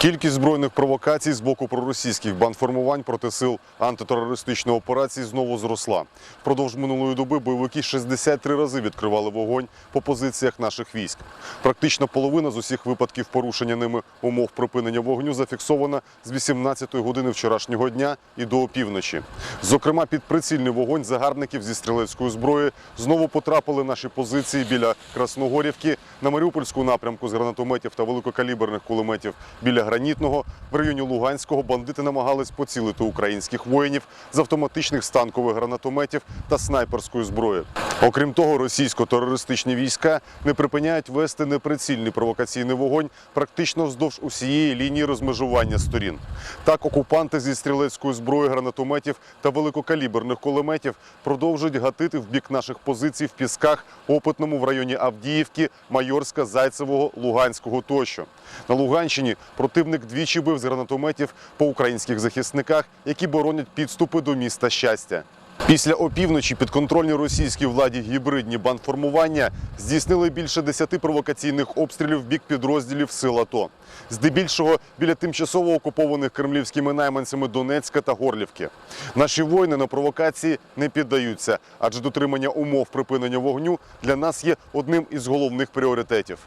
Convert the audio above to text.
Кількість збройних провокацій з боку проросійських бандформувань проти сил антитерористичної операції знову зросла. Впродовж минулої доби бойовики 63 рази відкривали вогонь по позиціях наших військ. Практично половина з усіх випадків порушення ними умов припинення вогню зафіксована з 18-ї години вчорашнього дня і до опівночі. Зокрема, під прицільний вогонь загарбників зі стрілецької зброї знову потрапили наші позиції біля Красногорівки, на Маріупольську напрямку з гранатометів та великокаліберних кулеметів біля Гранітного. В районі Луганського бандити намагались поцілити українських воїнів з автоматичних станкових гранатометів та снайперської зброї. Окрім того, російсько-терористичні війська не припиняють вести неприцільний провокаційний вогонь практично вздовж усієї лінії розмежування сторін. Так, окупанти зі стрілецької зброї, гранатометів та великокаліберних кулеметів продовжують гатити в бік наших позицій в Пісках, Опитному в районі Авдіївки, Майорська, Зайцевого, Луганського тощо. На Луганщині противник двічі бив з гранатометів по українських захисниках, які боронять підступи до міста щастя. Після опівночі підконтрольні російській владі гібридні бандформування здійснили більше десяти провокаційних обстрілів в бік підрозділів сил АТО. Здебільшого біля тимчасово окупованих кремлівськими найманцями Донецька та Горлівки. Наші воїни на провокації не піддаються, адже дотримання умов припинення вогню для нас є одним із головних пріоритетів.